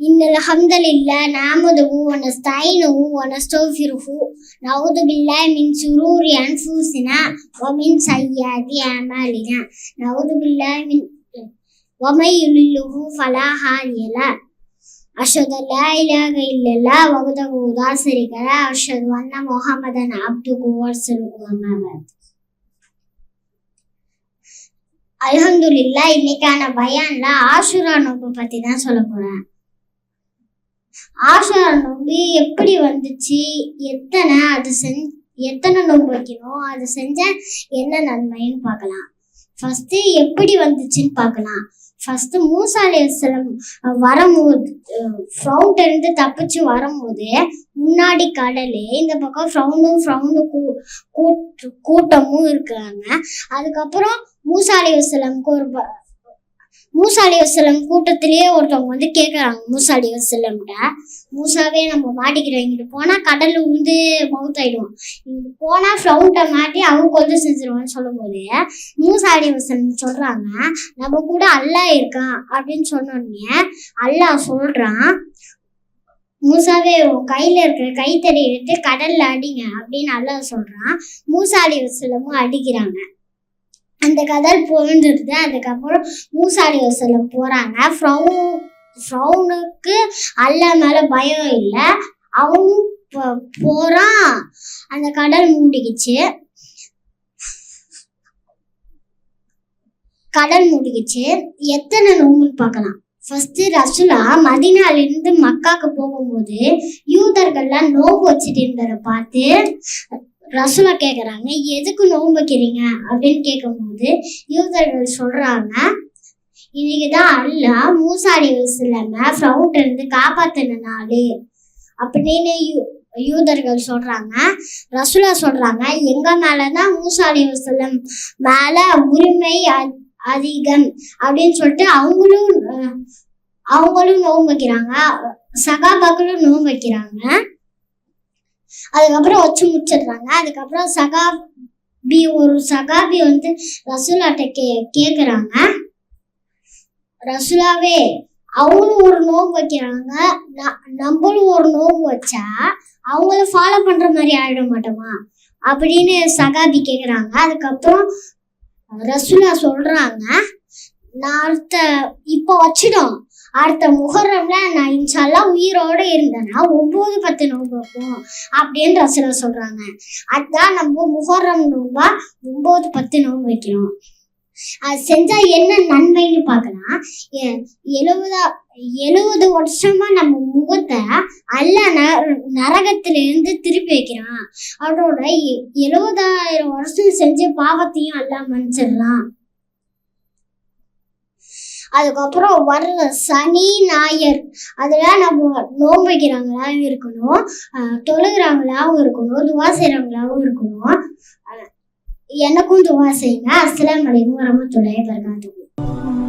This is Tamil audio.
إن الحمد لله نعمده ونستعينه ونستغفره نعوذ بالله من شرور أنفسنا ومن سيئات أعمالنا نعوذ بالله من ومن يضله فلا هادي له أشهد أن لا إله إلا الله وحده لا شريك له أشهد أن محمدا عبده ورسوله أما بعد அலமதுல்லா இன்னைக்கான பயான்ல ஆஷுரா நோன்பு பத்தி தான் சொல்ல போறேன் ஆஷார நோம்பு எப்படி வந்துச்சு? எத்தனை அது செஞ் எத்தனை நோம்பு வைக்கணும்? அது செஞ்ச என்ன நன்மைன்னு பார்க்கலாம். ஃபஸ்ட்டு எப்படி வந்துச்சுன்னு பார்க்கலாம். ஃபஸ்ட்டு மூசா வரும்போது ஃப்ரௌண்ட் இருந்து தப்பிச்சு வரும்போது முன்னாடி கடலு இந்த பக்கம் ஃப்ரௌண்டும் ஃப்ரௌண்டு கூட்டமும் இருக்கிறாங்க அதுக்கப்புறம் மூசா ஒரு ப- மூசா அலைஹிஸ்ஸலாம் கூட்டத்திலேயே ஒருத்தவங்க வந்து கேட்குறாங்க மூசா அலைஹிஸ்ஸலாம்கிட்ட மூசாவே நம்ம மாட்டிக்கிறோம். இங்கிட்டு போனால் கடல் வந்து மவுத்தாயிடுவோம் இங்கிட்டு போனால் ஃப்ரௌண்ட்டை மாட்டி அவங்க கொண்டு செஞ்சிருவான்னு சொல்லும்போது மூசா வசலம் சொல்கிறாங்க நம்ம கூட அல்லாஹ் இருக்கான். அப்படின்னு சொன்னோடனே அல்லாஹ் சொல்றான் மூசாவே உன் கையில இருக்கிற கைத்தறி எடுத்து கடல்ல அடிங்க. அப்படின்னு அல்லாஹ் சொல்றான். மூசாலி வசலமும் அடிக்கிறாங்க. அந்த கடல் புகழ்ந்துருது அதுக்கப்புறம் மூசாடி அலி வசலம் போறாங்க ஃப்ரௌனுக்கு அல்லா மேல பயம் இல்லை. அவனும் போறான். அந்த கடல் மூடிக்கிச்சு. கடல் மூடிக்கிச்சு. எத்தனை நோம்புன்னு பார்க்கலாம். ஃபர்ஸ்ட் ரசுலா மதினாலிருந்து மக்காக்கு போகும்போது யூதர்கள்லாம் நோம்பு வச்சுட்டு இருந்ததை பார்த்து. ரசுலா கேட்குறாங்க எதுக்கு நோம்பு வைக்கிறீங்க? அப்படின்னு கேட்கும்போது யூதர்கள் சொல்றாங்க இன்னைக்கு தான் அல்ல மூசாரி சிலமை ஃப்ரௌண்ட் இருந்து காப்பாத்தின நாள் அப்படின்னு யூ- யூதர்கள் சொல்றாங்க. ரசுலா சொல்றாங்க எங்க மேலதான் தான் அலி வசல்லம் மேல உரிமை அதிகம். அப்படின்னு சொல்லிட்டு அவங்களும் அவங்களும் நோன்பு வைக்கிறாங்க. சகாபாக்களும் நோன்பு வைக்கிறாங்க. அதுக்கப்புறம் வச்சு முடிச்சிடுறாங்க. அதுக்கப்புறம் சகாபி ஒரு சகாபி வந்து ரசூலாட்ட கே கேக்குறாங்க. ரசூலாவே அவங்களும் ஒரு நோன்பு வைக்கிறாங்க. ந- நம்மளும் ஒரு நோன்பு வச்சா அவங்கள ஃபாலோ பண்ற மாதிரி ஆயிட மாட்டோமா? அப்படின்னு சகாபி கேட்குறாங்க அதுக்கப்புறம் ரசூலா சொல்றாங்க. நான் அடுத்த இப்போ வச்சிடும். அடுத்த முகரம்ல நான் இன்ஷால்லா உயிரோட இருந்தேன்னா ஒன்பது பத்து நோன்பு இருக்கும் அப்படின்னு ரசூலா சொல்றாங்க. அதுதான் நம்ம முகரம் நோன்பா ஒன்பது பத்து நோன்பு வைக்கிறோம் அது செஞ்சா என்ன நன்மைன்னு பார்க்கலாம். எழுபதா எழுவதா எழுபது வருஷமா நம்ம முகத்தை அல்ல நரகத்துல இருந்து திருப்பி வைக்கிறான். அவரோட எ- எழுபதாயிரம் வருஷம் செஞ்ச பாவத்தையும் அல்ல மன்னிச்சிடலாம். அதுக்கப்புறம் வர்ற சனி ஞாயிறு. அதெல்லாம் நம்ம நோன்பு வைக்கிறாங்களாவும் இருக்கணும் தொழுகிறாங்களாவும் இருக்கணும். துவா செய்கிறாங்களாவும் இருக்கணும். எனக்கும் துவா செய்யுங்க. அஸ்ஸலாமு அலைக்கும் வரமத்துல்லாஹி வபரகாத்துஹு.